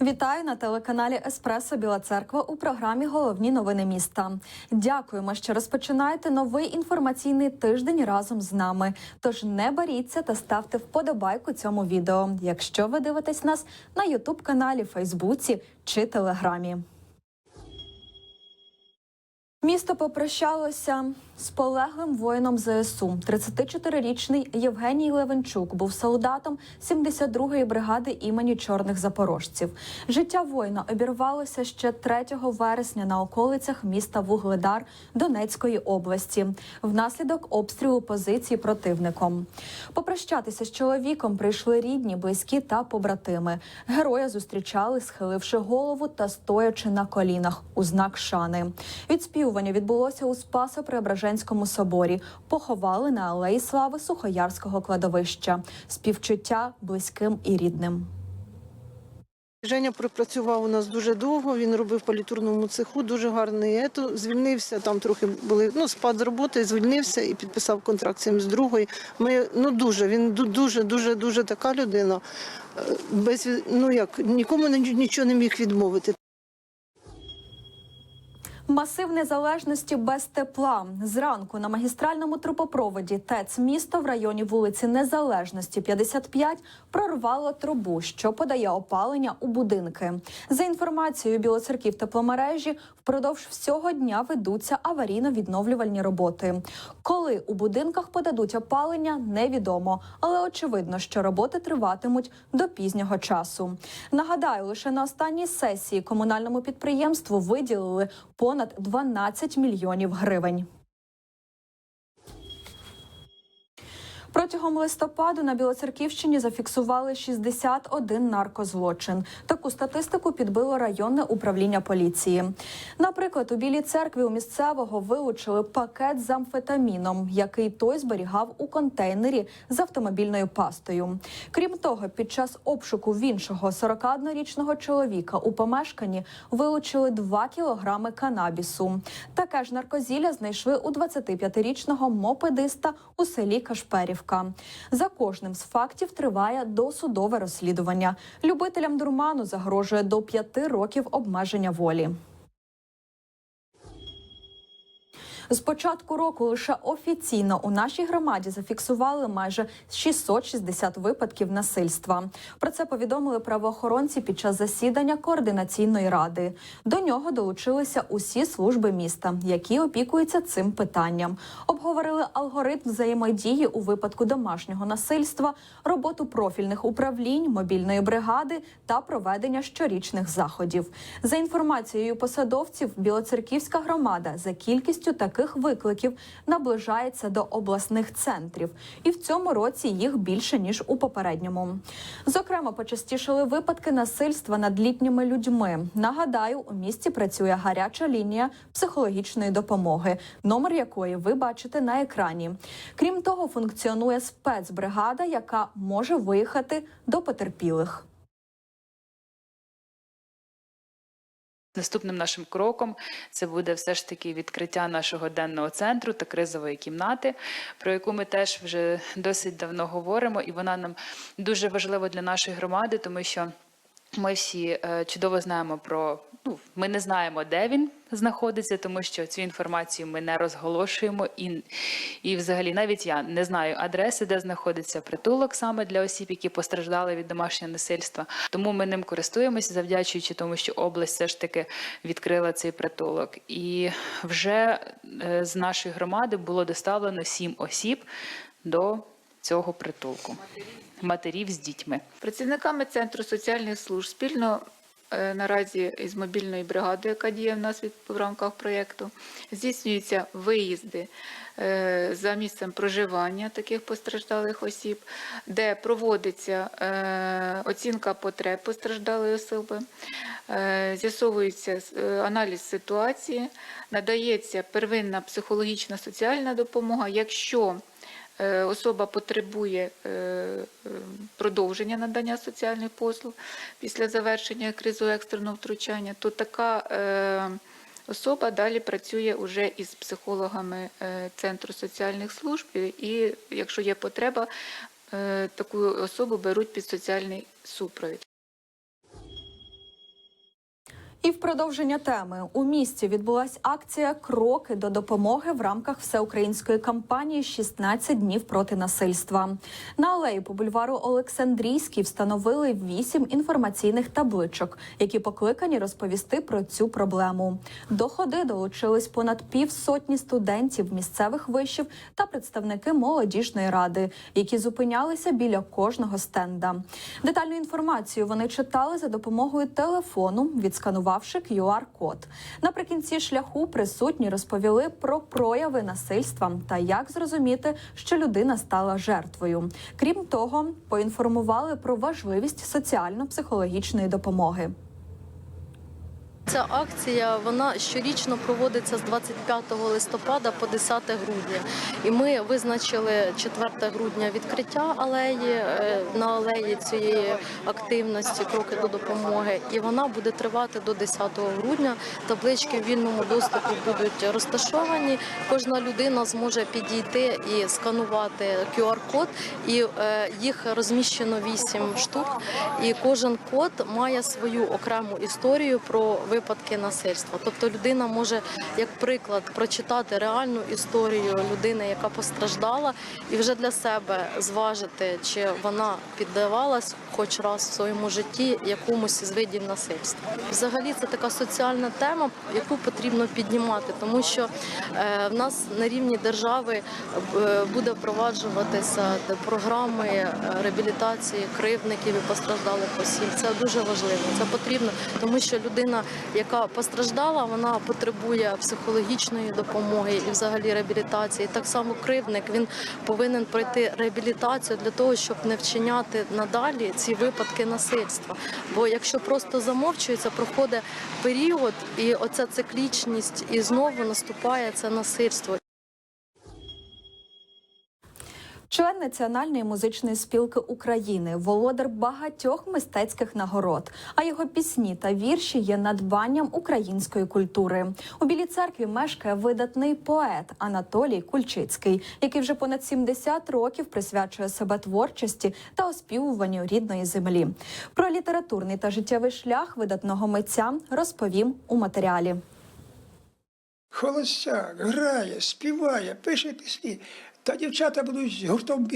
Вітаю на телеканалі Еспресо Біла Церква у програмі Головні новини міста. Дякуємо, що розпочинаєте новий інформаційний тиждень разом з нами. Тож не боріться та ставте вподобайку цьому відео, якщо ви дивитесь нас на Ютуб каналі, Фейсбуці чи Телеграмі. Місто попрощалося з полеглим воїном ЗСУ. 34-річний Євгеній Левенчук був солдатом 72-ї бригади імені чорних запорожців. Життя воїна обірвалося ще 3 вересня на околицях міста Вугледар Донецької області внаслідок обстрілу позицій противником. Попрощатися з чоловіком прийшли рідні, близькі та побратими. Героя зустрічали, схиливши голову та стоячи на колінах у знак шани. Відспівування відбулося у Спасо-Преображенському соборі. Поховали на алеї слави Сухоярського кладовища. Співчуття близьким і рідним. Женя пропрацював у нас дуже довго. Він робив політурному цеху, дуже гарний. Ето звільнився. Там трохи були ну спад з роботи, звільнився і підписав контракт 72-ї. Ми ну дуже він дуже, дуже, дуже така людина. Е, Без ну як нікому нічого не міг відмовити. Масив незалежності без тепла. Зранку на магістральному трубопроводі ТЕЦ місто в районі вулиці Незалежності 55 прорвало трубу, що подає опалення у будинки. За інформацією білоцерків тепломережі, впродовж всього дня ведуться аварійно-відновлювальні роботи. Коли у будинках подадуть опалення, невідомо, але очевидно, що роботи триватимуть до пізнього часу. Нагадаю, лише на останній сесії комунальному підприємству виділили понад 12 мільйонів гривень. Протягом листопаду на Білоцерківщині зафіксували 61 наркозлочин. Таку статистику підбило районне управління поліції. Наприклад, у Білій церкві у місцевого вилучили пакет з амфетаміном, який той зберігав у контейнері з автомобільною пастою. Крім того, під час обшуку в іншого 41-річного чоловіка у помешканні вилучили 2 кілограми канабісу. Таке ж наркозілля знайшли у 25-річного мопедиста у селі Кашперівка. За кожним з фактів триває досудове розслідування. Любителям дурману загрожує до п'яти років обмеження волі. З початку року лише офіційно у нашій громаді зафіксували майже 660 випадків насильства. Про це повідомили правоохоронці під час засідання координаційної ради. До нього долучилися усі служби міста, які опікуються цим питанням. Обговорили алгоритм взаємодії у випадку домашнього насильства, роботу профільних управлінь, мобільної бригади та проведення щорічних заходів. За інформацією посадовців, Білоцерківська громада за кількістю таких викликів наближається до обласних центрів, і в цьому році їх більше ніж у попередньому. Зокрема, почастішали випадки насильства над літніми людьми. Нагадаю, у місті працює гаряча лінія психологічної допомоги, номер якої ви бачите на екрані. Крім того, функціонує спецбригада, яка може виїхати до потерпілих. Наступним нашим кроком це буде все ж таки відкриття нашого денного центру та кризової кімнати, про яку ми теж вже досить давно говоримо, і вона нам дуже важлива для нашої громади, тому що ми всі е, чудово знаємо про ну, ми не знаємо, де він знаходиться, тому що цю інформацію ми не розголошуємо, і, і взагалі навіть я не знаю адреси, де знаходиться притулок саме для осіб, які постраждали від домашнього насильства. Тому ми ним користуємося, завдячуючи тому, що область все ж таки відкрила цей притулок. І вже е, з нашої громади було доставлено сім осіб до цього притулку. Матерів з дітьми. Працівниками Центру соціальних служб спільно е, наразі із мобільною бригадою, яка діє в нас від, в рамках проєкту, здійснюються виїзди е, за місцем проживання таких постраждалих осіб, де проводиться е, оцінка потреб постраждалої особи, з'ясовується аналіз ситуації, надається первинна психологічна соціальна допомога. Якщо особа потребує е, е, продовження надання соціальних послуг після завершення кризового екстреного втручання, то така е, особа далі працює уже із психологами е, Центру соціальних служб, і якщо є потреба, е, таку особу беруть під соціальний супровід. І в продовження теми у місті відбулася акція Кроки до допомоги в рамках всеукраїнської кампанії «16 днів проти насильства. На алеї по бульвару Олександрійський встановили вісім інформаційних табличок, які покликані розповісти про цю проблему. До ходи долучились понад півсотні студентів місцевих вишів та представники молодіжної ради, які зупинялися біля кожного стенда. Детальну інформацію вони читали за допомогою телефону, відсканувавши QR-код. Наприкінці шляху присутні розповіли про прояви насильства та як зрозуміти, що людина стала жертвою. Крім того, поінформували про важливість соціально-психологічної допомоги. Ця акція вона щорічно проводиться з 25 листопада по 10 грудня. І ми визначили 4 грудня відкриття алеї е, на алеї цієї активності кроки до допомоги. І вона буде тривати до 10 грудня. Таблички в вільному доступі будуть розташовані. Кожна людина зможе підійти і сканувати QR-код. І е, їх розміщено 8 штук. І кожен код має свою окрему історію про випадки насильства. Тобто людина може, як приклад, прочитати реальну історію людини, яка постраждала, і вже для себе зважити, чи вона піддавалась хоч раз в своєму житті якомусь з видів насильства. Взагалі, це така соціальна тема, яку потрібно піднімати, тому що е, в нас на рівні держави е, буде впроваджуватися програми е, реабілітації кривдників і постраждалих осіб. Це дуже важливо. Це потрібно, тому що людина, яка постраждала, вона потребує психологічної допомоги і взагалі реабілітації. Так само кривдник він повинен пройти реабілітацію для того, щоб не вчиняти надалі ці випадки насильства. Бо якщо просто замовчується, проходить період, і оця циклічність, і знову наступає це насильство. Член Національної музичної спілки України, володар багатьох мистецьких нагород. А його пісні та вірші є надбанням української культури. У Білій церкві мешкає видатний поет Анатолій Кульчицький, який вже понад 70 років присвячує себе творчості та оспівуванню рідної землі. Про літературний та життєвий шлях видатного митця розповім у матеріалі. Холостяк грає, співає, пише пісні. Та дівчата будуть гуртом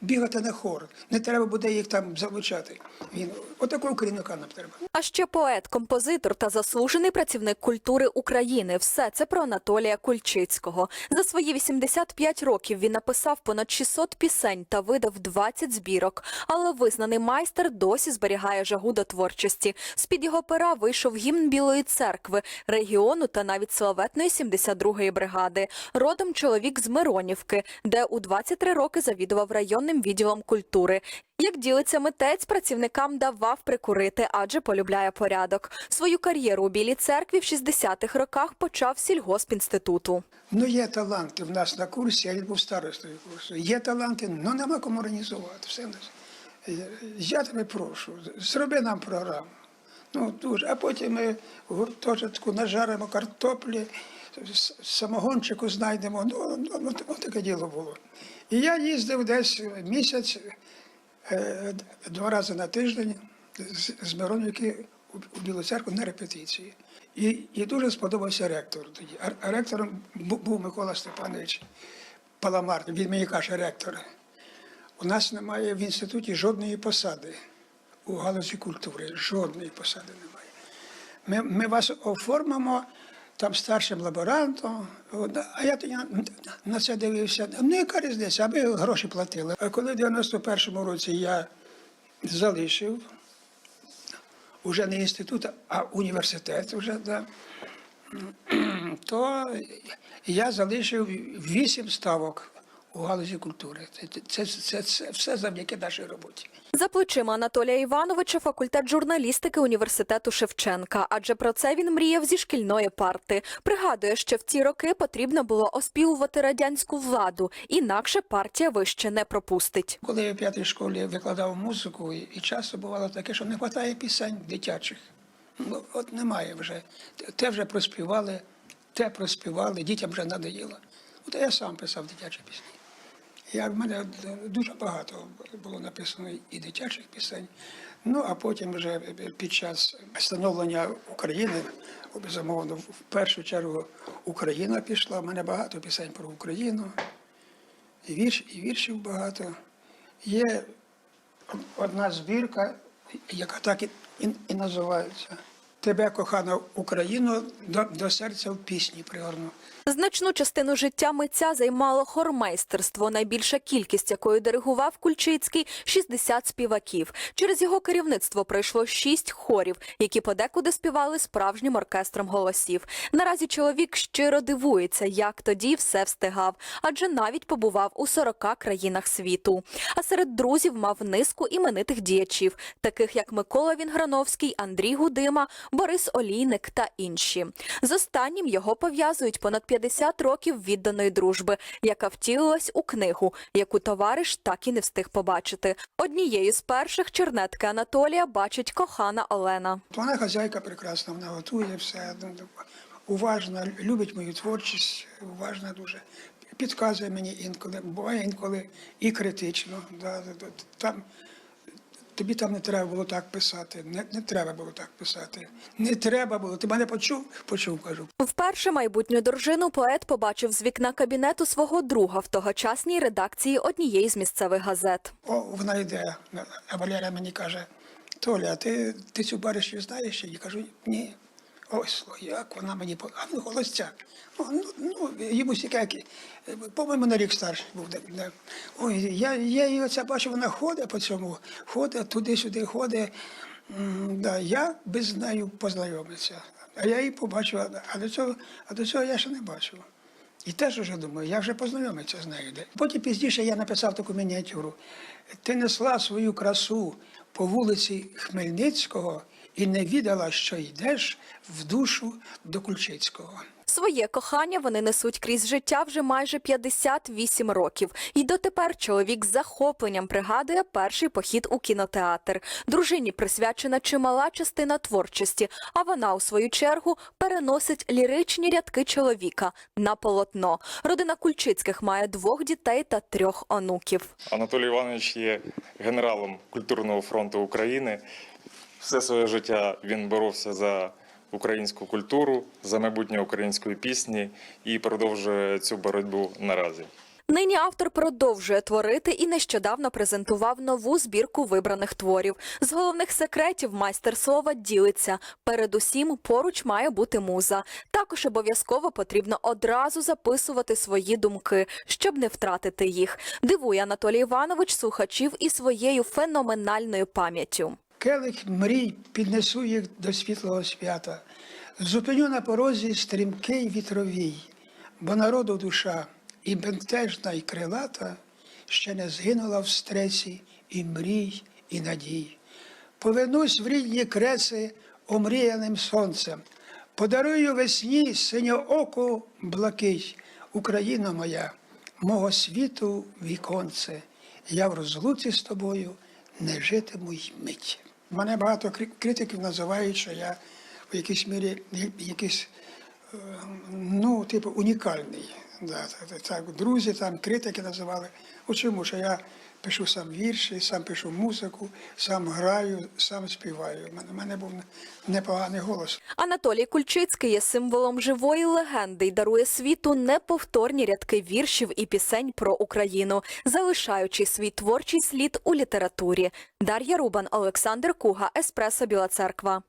бігати, на хор. Не треба буде їх там залучати. Він отакого керівника нам треба. А ще поет, композитор та заслужений працівник культури України. Все це про Анатолія Кульчицького. За свої 85 років він написав понад 600 пісень та видав 20 збірок. Але визнаний майстер досі зберігає жагу до творчості. З-під його пера вийшов гімн Білої церкви, регіону та навіть славетної 72-ї бригади. Родом чоловік з Миронівки, де у 23 роки завідував районним відділом культури. Як ділиться митець, працівникам давав прикурити, адже полюбляє порядок. Свою кар'єру у Білій церкві в 60-х роках почав сільгоспінституту. Ну, є таланти в нас на курсі, він був старостою курсу. Є таланти, ну нема кому організувати. Все нас. Я тебе прошу, зроби нам програму. Ну, дуже. А потім ми гуртожитку нажаримо картоплі, самогончику знайдемо. Ну, ну, ну, таке діло було. І я їздив десь місяць, е, два рази на тиждень з, Миронівки у, Білу церкву на репетиції. І, і дуже сподобався ректор тоді. А ректором був Микола Степанович Паламар. Він мені каже, ректор, у нас немає в інституті жодної посади у галузі культури. Жодної посади немає. Ми, ми вас оформимо там старшим лаборантом. А я тоді на, це дивився. Ну, яка різниця, аби гроші платили. А коли в 91-му році я залишив уже не інститут, а університет, вже, да, то я залишив вісім ставок у галузі культури. Це, це, це, це все завдяки нашій роботі. За плечима Анатолія Івановича факультет журналістики університету Шевченка, адже про це він мріяв зі шкільної парти. Пригадує, що в ті роки потрібно було оспівувати радянську владу, інакше партія вище не пропустить. Коли я в п'ятій школі викладав музику, і, часто бувало таке, що не вистачає пісень дитячих. От немає вже. Те вже проспівали, те проспівали, дітям вже надоїло. От я сам писав дитячі пісні. Я, в мене дуже багато було написано і дитячих пісень. Ну, а потім вже під час становлення України, безумовно, в першу чергу Україна пішла. У мене багато пісень про Україну, і, вірш, і віршів багато. Є одна збірка, яка так і, і, і називається Тебе, кохана Україно, до, до серця в пісні пригорну. Значну частину життя митця займало хормейстерство, найбільша кількість якої диригував Кульчицький – 60 співаків. Через його керівництво пройшло шість хорів, які подекуди співали справжнім оркестром голосів. Наразі чоловік щиро дивується, як тоді все встигав, адже навіть побував у 40 країнах світу. А серед друзів мав низку іменитих діячів, таких як Микола Вінграновський, Андрій Гудима, Борис Олійник та інші. З останнім його пов'язують понад 50 років відданої дружби, яка втілилась у книгу, яку товариш так і не встиг побачити. Однією з перших чернетки Анатолія бачить кохана Олена. Вона хазяйка прекрасна, вона готує все, ну, уважна, любить мою творчість, уважна дуже. Підказує мені інколи, буває інколи і критично. Да. Там, тобі там не треба було так писати, не, не треба було так писати. Не треба було. Ти мене почув? Почув, кажу. Вперше майбутню дружину поет побачив з вікна кабінету свого друга в тогочасній редакції однієї з місцевих газет. О, вона йде, а Валерія мені каже, Толя, ти, ти цю баришню знаєш? Я кажу, ні. Ось, о, як вона мені а ну холостяк. Ну, ну, ну йому сікаки. По-моєму, на рік старший був. Ой, я, я її оце бачу, вона ходить по цьому, ходить туди-сюди, ходить. Да, я без нею познайомився. А я її побачив, а до цього, а до цього я ще не бачив. І теж вже думаю, я вже познайомився з нею. де. Потім пізніше я написав таку мініатюру. Ти несла свою красу по вулиці Хмельницького і не віддала, що йдеш в душу до Кульчицького. Своє кохання вони несуть крізь життя вже майже 58 років. І дотепер чоловік з захопленням пригадує перший похід у кінотеатр. Дружині присвячена чимала частина творчості, а вона, у свою чергу, переносить ліричні рядки чоловіка на полотно. Родина Кульчицьких має двох дітей та трьох онуків. Анатолій Іванович є генералом культурного фронту України. Все своє життя він боровся за українську культуру, за майбутнє української пісні і продовжує цю боротьбу наразі. Нині автор продовжує творити і нещодавно презентував нову збірку вибраних творів. З головних секретів майстер слова ділиться. Передусім, поруч має бути муза. Також обов'язково потрібно одразу записувати свої думки, щоб не втратити їх. Дивує Анатолій Іванович слухачів і своєю феноменальною пам'яттю. Келих мрій піднесу їх до світлого свята. Зупиню на порозі стрімкий вітровій, бо народу душа і бентежна, і крилата ще не згинула в стресі і мрій, і надій. Повернусь в рідні креси омріяним сонцем, подарую весні синьооку блакить, Україна моя, мого світу віконце, я в розлуці з тобою не житиму й мить. Мене багато критиків називають, що я в якійсь мірі якийсь, е, ну, типу, унікальний. Да, так, друзі, там критики називали. У чому? Що я пишу сам вірші, сам пишу музику, сам граю, сам співаю. У мене, мене був непоганий голос. Анатолій Кульчицький є символом живої легенди і дарує світу неповторні рядки віршів і пісень про Україну, залишаючи свій творчий слід у літературі. Дар'я Рубан, Олександр Куга, Еспресо Біла Церква.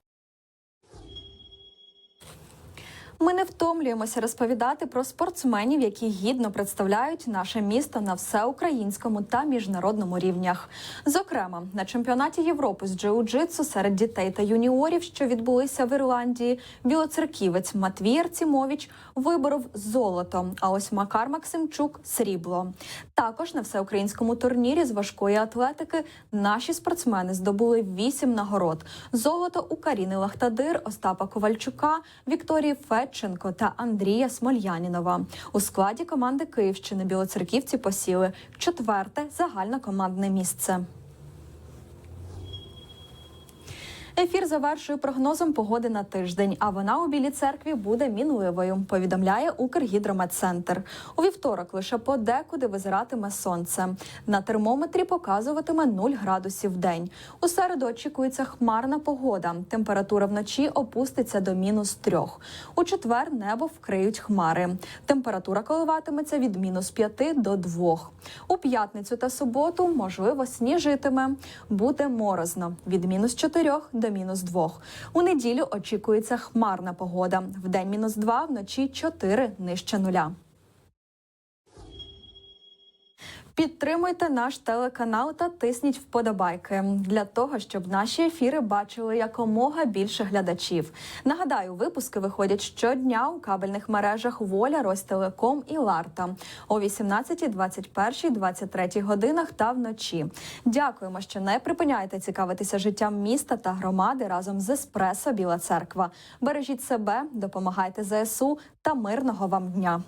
Ми не втомлюємося розповідати про спортсменів, які гідно представляють наше місто на всеукраїнському та міжнародному рівнях. Зокрема, на чемпіонаті Європи з джиу-джитсу серед дітей та юніорів, що відбулися в Ірландії, білоцерківець Матвій Арцімович виборов золото. А ось Макар Максимчук срібло. Також на всеукраїнському турнірі з важкої атлетики наші спортсмени здобули вісім нагород: золото у Каріни Лахтадир, Остапа Ковальчука, Вікторії Федченко та Андрія Смольянінова. У складі команди Київщини білоцерківці посіли четверте загальнокомандне місце. Ефір завершує прогнозом погоди на тиждень. А вона у білій церкві буде мінливою. Повідомляє Укргідрометцентр. У вівторок лише подекуди визиратиме сонце. На термометрі показуватиме 0 градусів в день. У середу очікується хмарна погода. Температура вночі опуститься до мінус трьох. У четвер небо вкриють хмари. Температура коливатиметься від мінус 5 до 2. У п'ятницю та суботу, можливо, сніжитиме. Буде морозно від мінус 4 до мінус 2. У неділю очікується хмарна погода. В день мінус 2, вночі 4 нижче нуля. Підтримуйте наш телеканал та тисніть вподобайки для того, щоб наші ефіри бачили якомога більше глядачів. Нагадаю, випуски виходять щодня у кабельних мережах Воля, Ростелеком і Ларта о 18, 21, 23 годинах та вночі. Дякуємо, що не припиняєте цікавитися життям міста та громади разом з Еспресо Біла Церква. Бережіть себе, допомагайте ЗСУ та мирного вам дня.